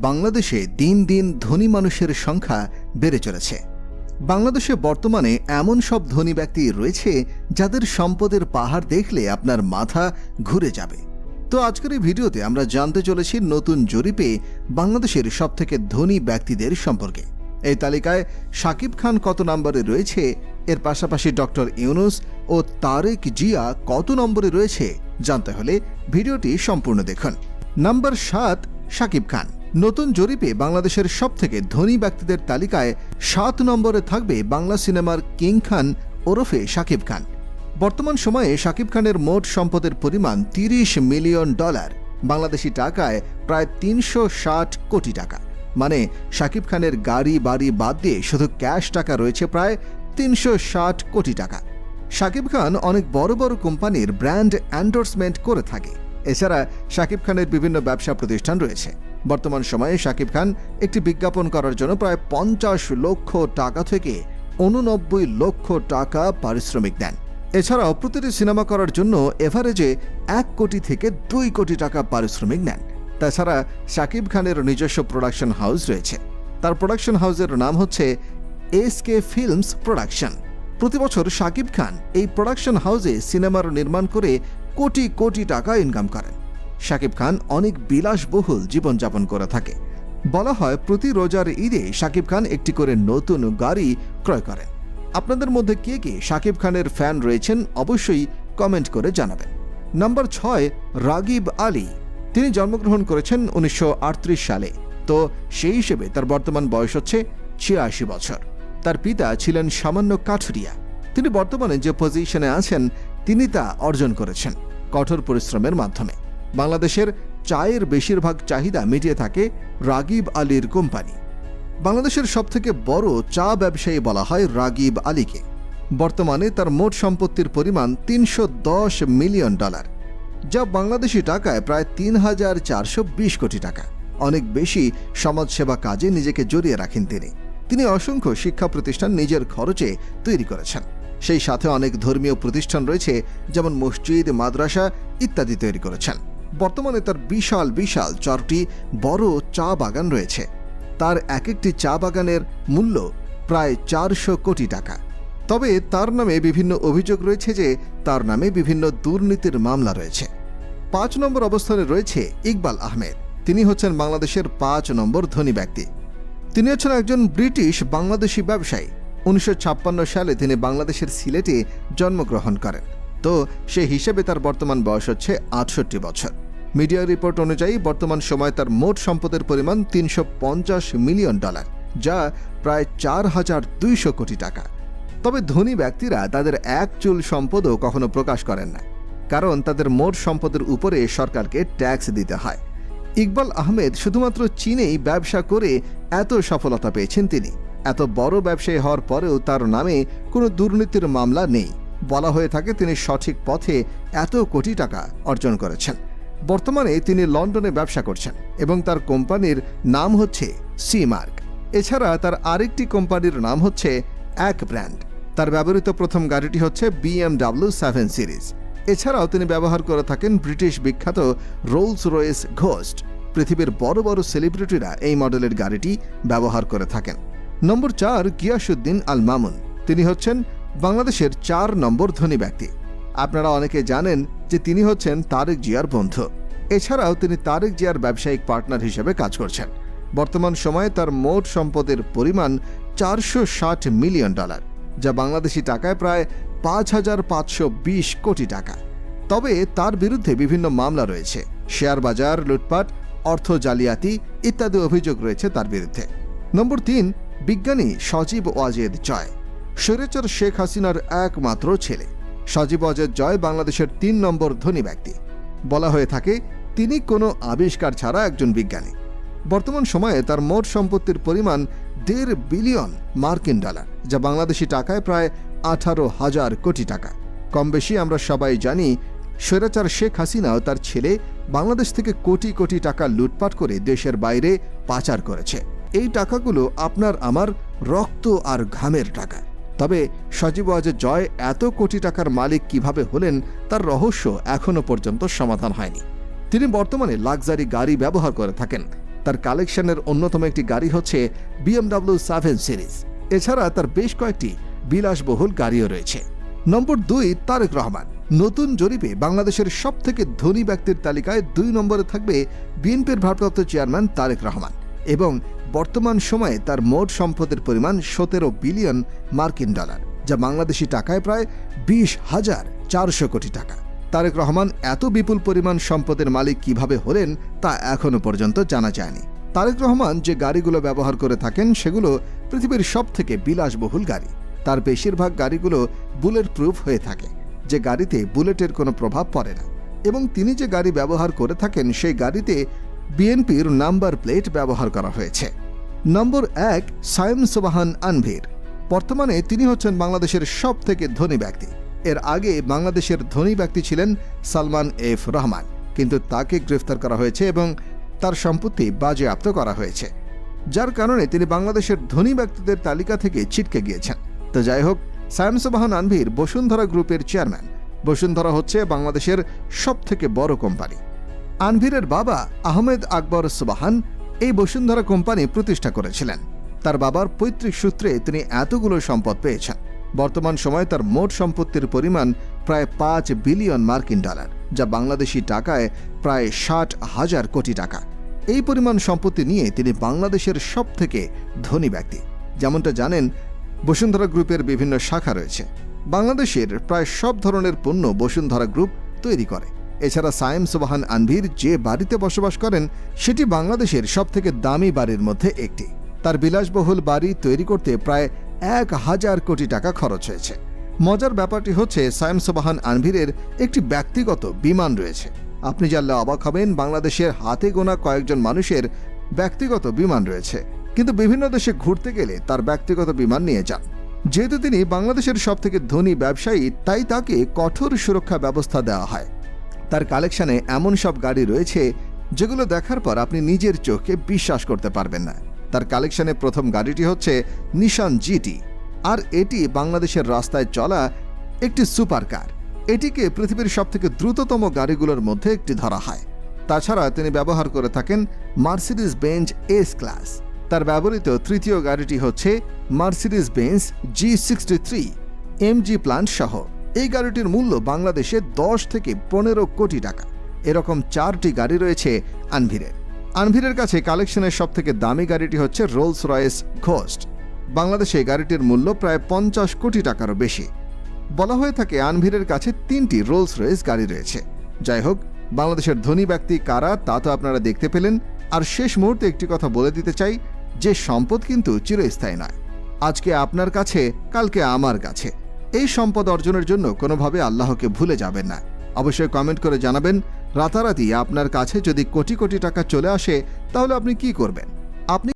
বাংলাদেশে দিন দিন ধনী মানুষের সংখ্যা বেড়ে চলেছে। বাংলাদেশে বর্তমানে এমন সব ধনী ব্যক্তি রয়েছে যাদের সম্পদের পাহাড় দেখলে আপনার মাথা ঘুরে যাবে। তো আজকের এই ভিডিওতে আমরা জানতে চলেছি নতুন জরিপে বাংলাদেশের সবথেকে ধনী ব্যক্তিদের সম্পর্কে। এই তালিকায় শাকিব খান কত নম্বরে রয়েছে, এর পাশাপাশি ডক্টর ইউনুস ও তারেক জিয়া কত নম্বরে রয়েছে জানতে হলে ভিডিওটি সম্পূর্ণ দেখুন। নাম্বার সাত, শাকিব খান। নতুন জরিপে বাংলাদেশের সবথেকে ধনী ব্যক্তিদের তালিকায় সাত নম্বরে থাকবে বাংলা সিনেমার কিং খান ওরফে শাকিব খান। বর্তমান সময়ে শাকিব খানের মোট সম্পদের পরিমাণ তিরিশ মিলিয়ন ডলার। বাংলাদেশি টাকায় প্রায় তিনশো ষাট কোটি টাকা। মানে শাকিব খানের গাড়ি বাড়ি বাদ দিয়ে শুধু ক্যাশ টাকা রয়েছে প্রায় তিনশো ষাট কোটি টাকা। শাকিব খান অনেক বড় বড় কোম্পানির ব্র্যান্ড অ্যান্ডোর্সমেন্ট করে থাকে। এছাড়া শাকিব খানের বিভিন্ন ব্যবসা প্রতিষ্ঠান রয়েছে। বর্তমান সময়ে শাকিব খান একটি বিজ্ঞাপন করার জন্য প্রায় পঞ্চাশ লক্ষ টাকা থেকে উননব্বই লক্ষ টাকা পারিশ্রমিক দেন। এছাড়াও প্রতিটি সিনেমা করার জন্য এভারেজে এক কোটি থেকে দুই কোটি টাকা পারিশ্রমিক নেন। তাছাড়া শাকিব খানের নিজস্ব প্রোডাকশন হাউস রয়েছে। তার প্রোডাকশন হাউসের নাম হচ্ছে এস কে ফিল্মস প্রোডাকশন। প্রতি বছর শাকিব খান এই প্রোডাকশন হাউসে সিনেমার নির্মাণ করে কোটি কোটি টাকা ইনকাম করেন। শাকিব খান অনেক বিলাসবহুল জীবনযাপন করে থাকে। বলা হয়, প্রতি রোজার ঈদে শাকিব খান একটি করে নতুন গাড়ি ক্রয় করেন। আপনাদের মধ্যে কে কে শাকিব খানের ফ্যান রয়েছেন অবশ্যই কমেন্ট করে জানাবেন। নাম্বার ছয়, রাগিব আলী। তিনি জন্মগ্রহণ করেছেন উনিশশো আটত্রিশ সালে। তো সেই হিসেবে তার বর্তমান বয়স হচ্ছে ছিয়াশি বছর। তার পিতা ছিলেন সামান্য কাঠুরিয়া। তিনি বর্তমানে যে পজিশনে আছেন, তিনি তা অর্জন করেছেন কঠোর পরিশ্রমের মাধ্যমে। বাংলাদেশের চায়ের বেশিরভাগ চাহিদা মিটিয়ে থাকে রাগিব আলীর কোম্পানি। বাংলাদেশের সবথেকে বড় চা ব্যবসায়ী বলা হয় রাগিব আলীকে। বর্তমানে তার মোট সম্পত্তির পরিমাণ তিনশো দশ মিলিয়ন ডলার, যা বাংলাদেশি টাকায় প্রায় তিন হাজার চারশো বিশ কোটি টাকা। অনেক বেশি সমাজসেবা কাজে নিজেকে জড়িয়ে রাখেন তিনি। তিনি অসংখ্য শিক্ষা প্রতিষ্ঠান নিজের খরচে তৈরি করেছেন। সেই সাথে অনেক ধর্মীয় প্রতিষ্ঠান রয়েছে, যেমন মসজিদ, মাদ্রাসা ইত্যাদি তৈরি করেছেন। বর্তমানে তার বিশাল বিশাল চারটি বড় চা বাগান রয়েছে। তার এক একটি চা বাগানের মূল্য প্রায় চারশো কোটি টাকা। তবে তার নামে বিভিন্ন অভিযোগ রয়েছে যে তার নামে বিভিন্ন দুর্নীতির মামলা রয়েছে। পাঁচ নম্বর অবস্থানে রয়েছে ইকবাল আহমেদ। তিনি হচ্ছেন বাংলাদেশের পাঁচ নম্বর ধনী ব্যক্তি। তিনি হচ্ছেন একজন ব্রিটিশ বাংলাদেশি ব্যবসায়ী। উনিশশো ছাপ্পান্ন সালে তিনি বাংলাদেশের সিলেটে জন্মগ্রহণ করেন। তো সে হিসেবে তার বর্তমান বয়স হচ্ছে আটষট্টি বছর। মিডিয়া রিপোর্ট অনুযায়ী বর্তমান সময় তার মোট সম্পদের পরিমাণ তিনশো পঞ্চাশ মিলিয়ন ডলার, যা প্রায় চার হাজার দুইশো কোটি টাকা। তবে ধনী ব্যক্তিরা তাদের এক চুল সম্পদও কখনো প্রকাশ করেন না, কারণ তাদের মোট সম্পদের উপরে সরকারকে ট্যাক্স দিতে হয়। ইকবাল আহমেদ শুধুমাত্র চীনেই ব্যবসা করে এত সফলতা পেয়েছেন তিনি। এত বড় ব্যবসায়ী হওয়ার পরেও তার নামে কোনো দুর্নীতির মামলা নেই। বলা হয়ে থাকে তিনি সঠিক পথে এত কোটি টাকা অর্জন করেছেন। বর্তমানে তিনি লন্ডনে ব্যবসা করছেন এবং তার কোম্পানির নাম হচ্ছে সি মার্ক এছাড়া তার আরেকটি কোম্পানির নাম হচ্ছে এক ব্র্যান্ড। তার ব্যবহৃত প্রথম গাড়িটি হচ্ছে বিএমডাব্লিউ সেভেন সিরিজ এছাড়াও তিনি ব্যবহার করে থাকেন ব্রিটিশ বিখ্যাত রোলস রয়েস ঘোস্ট পৃথিবীর বড় বড় সেলিব্রিটিরা এই মডেলের গাড়িটি ব্যবহার করে থাকেন। নম্বর চার গিয়াসুদ্দিন আল মামুন তিনি হচ্ছেন বাংলাদেশের চার নম্বর ধনী ব্যক্তি। আপনারা অনেকে জানেন যে তিনি হচ্ছেন তারেক জিয়ার বন্ধু। এছাড়াও তিনি তারেক জিয়ার ব্যবসায়িক পার্টনার হিসেবে কাজ করছেন। বর্তমান সময়ে তার মোট সম্পদের পরিমাণ চারশো ষাট মিলিয়ন ডলার, যা বাংলাদেশি টাকায় প্রায় পাঁচ হাজার পাঁচশো বিশ কোটি টাকা। তবে তার বিরুদ্ধে বিভিন্ন মামলা রয়েছে। শেয়ার বাজার, লুটপাট, অর্থ জালিয়াতি ইত্যাদি অভিযোগ রয়েছে তার বিরুদ্ধে। নম্বর তিন, বিজ্ঞানী সজীব ওয়াজেদ জয়। স্বৈরাচার শেখ হাসিনার একমাত্র ছেলে। সজীব ওয়াজেদ জয় বাংলাদেশের তিন নম্বর ধনী ব্যক্তি। বলা হয়ে থাকে, তিনি কোনো আবিষ্কার ছাড়া একজন বিজ্ঞানী। বর্তমান সময়ে তার মোট সম্পত্তির পরিমাণ দেড় বিলিয়ন মার্কিন ডলার, যা বাংলাদেশি টাকায় প্রায় আঠারো হাজার কোটি টাকা। কম বেশি আমরা সবাই জানি স্বৈরাচার শেখ হাসিনা ও তার ছেলে বাংলাদেশ থেকে কোটি কোটি টাকা লুটপাট করে দেশের বাইরে পাচার করেছে। এই টাকাগুলো আপনার আমার রক্ত আর ঘামের টাকা। তবে সজীব ওয়াজের জয় এত কোটি টাকার মালিক কীভাবে হলেন, তার রহস্য এখনও পর্যন্ত সমাধান হয়নি। তিনি বর্তমানে লাক্সারি গাড়ি ব্যবহার করে থাকেন। তার কালেকশনের অন্যতম একটি গাড়ি হচ্ছে বিএমডাব্লিউ সেভেন সিরিজ। এছাড়া তার বেশ কয়েকটি বিলাসবহুল গাড়িও রয়েছে। নম্বর দুই, তারেক রহমান। নতুন জরিপে বাংলাদেশের সব থেকে ধনী ব্যক্তির তালিকায় দুই নম্বরে থাকবে বিএনপির ভারপ্রাপ্ত চেয়ারম্যান তারেক রহমান। এবং বর্তমান সময়ে তার মোট সম্পদের পরিমাণ সতেরো বিলিয়ন মার্কিন ডলার, যা বাংলাদেশি টাকায় প্রায় বিশ হাজার চারশো কোটি টাকা। তারেক রহমান এত বিপুল পরিমাণ সম্পদের মালিক কীভাবে হলেন তা এখনও পর্যন্ত জানা যায়নি। তারেক রহমান যে গাড়িগুলো ব্যবহার করে থাকেন সেগুলো পৃথিবীর সব থেকে বিলাসবহুল গাড়ি। তার বেশিরভাগ গাড়িগুলো বুলেট প্রুফ হয়ে থাকে, যে গাড়িতে বুলেটের কোনো প্রভাব পড়ে না। এবং তিনি যে গাড়ি ব্যবহার করে থাকেন, সেই গাড়িতে বিএনপির নাম্বার প্লেট ব্যবহার করা হয়েছে। নম্বর এক, সায়েম সোবাহান আনভির। বর্তমানে তিনি হচ্ছেন বাংলাদেশের সব থেকে ধনী ব্যক্তি। এর আগে বাংলাদেশের ধনী ব্যক্তি ছিলেন সালমান এফ রহমান। কিন্তু তাকে গ্রেফতার করা হয়েছে এবং তার সম্পত্তি বাজেয়াপ্ত করা হয়েছে। যার কারণে তিনি বাংলাদেশের ধনী ব্যক্তিদের তালিকা থেকে ছিটকে গিয়েছেন। তো যাই হোক, সায়েম সোবাহান আনভির বসুন্ধরা গ্রুপের চেয়ারম্যান। বসুন্ধরা হচ্ছে বাংলাদেশের সব থেকে বড় কোম্পানি। আনভিরের বাবা আহমেদ আকবর সুবাহান এই বসুন্ধরা কোম্পানি প্রতিষ্ঠা করেছিলেন। তার বাবার পৈতৃক সূত্রে তিনি এতগুলো সম্পদ পেয়েছেন। বর্তমান সময়ে তার মোট সম্পত্তির পরিমাণ প্রায় পাঁচ বিলিয়ন মার্কিন ডলার, যা বাংলাদেশি টাকায় প্রায় ষাট হাজার কোটি টাকা। এই পরিমাণ সম্পত্তি নিয়ে তিনি বাংলাদেশের সব থেকে ধনী ব্যক্তি। যেমনটা জানেন, বসুন্ধরা গ্রুপের বিভিন্ন শাখা রয়েছে। বাংলাদেশের প্রায় সব ধরনের পণ্য বসুন্ধরা গ্রুপ তৈরি করে। এছাড়া সায়েম সোবাহান আনভির যে বাড়িতে বসবাস করেন, সেটি বাংলাদেশের সবথেকে দামি বাড়ির মধ্যে একটি। তার বিলাসবহুল বাড়ি তৈরি করতে প্রায় এক হাজার কোটি টাকা খরচ হয়েছে। মজার ব্যাপারটি হচ্ছে, সায়েম সোবাহান আনভিরের একটি ব্যক্তিগত বিমান রয়েছে। আপনি জানলে অবাক হবেন, বাংলাদেশের হাতে গোনা কয়েকজন মানুষের ব্যক্তিগত বিমান রয়েছে। কিন্তু বিভিন্ন দেশে ঘুরতে গেলে তার ব্যক্তিগত বিমান নিয়ে যান। যেহেতু তিনি বাংলাদেশের সবথেকে ধনী ব্যবসায়ী, তাই তাকে কঠোর সুরক্ষা ব্যবস্থা দেওয়া হয়। তার কালেকশনে এমন সব গাড়ি রয়েছে যেগুলো দেখার পর আপনি নিজের চোখে বিশ্বাস করতে পারবেন না। তার কালেকশনে প্রথম গাড়িটি হচ্ছে নিশান জিটি আর এটি বাংলাদেশের রাস্তায় চলা একটি সুপার কার এটিকে পৃথিবীর সবথেকে দ্রুততম গাড়িগুলোর মধ্যে একটি ধরা হয়। তাছাড়া তিনি ব্যবহার করে থাকেন মার্সিডিজ বেঞ্চ এস ক্লাস তার ব্যবহৃত তৃতীয় গাড়িটি হচ্ছে Mercedes Benz G sixty three MG plant সহ। এই গাড়িটির মূল্য বাংলাদেশে দশ থেকে পনেরো কোটি টাকা। এরকম চারটি গাড়ি রয়েছে আনভিরের আনভিরের কাছে কালেকশনের সব থেকে দামি গাড়িটি হচ্ছে রোলস রয়েস ঘোস্ট বাংলাদেশে গাড়িটির মূল্য প্রায় পঞ্চাশ কোটি টাকারও বেশি। বলা হয়ে থাকে আনভিরের কাছে তিনটি রোলস রয়েস গাড়ি রয়েছে। যাই হোক, বাংলাদেশের ধনী ব্যক্তি কারা তা তো আপনারা দেখতে পেলেন। আর শেষ মুহূর্তে একটি কথা বলে দিতে চাই, যে সম্পদ কিন্তু চিরস্থায়ী নয়। আজকে আপনার কাছে, কালকে আমার কাছে। এই সম্পদ অর্জনের জন্য কোনোভাবে আল্লাহকে ভুলে যাবেন না। অবশ্যই কমেন্ট করে জানাবেন, রাতারাতি আপনার কাছে যদি কোটি কোটি টাকা চলে আসে, তাহলে আপনি কি করবেন? আপনি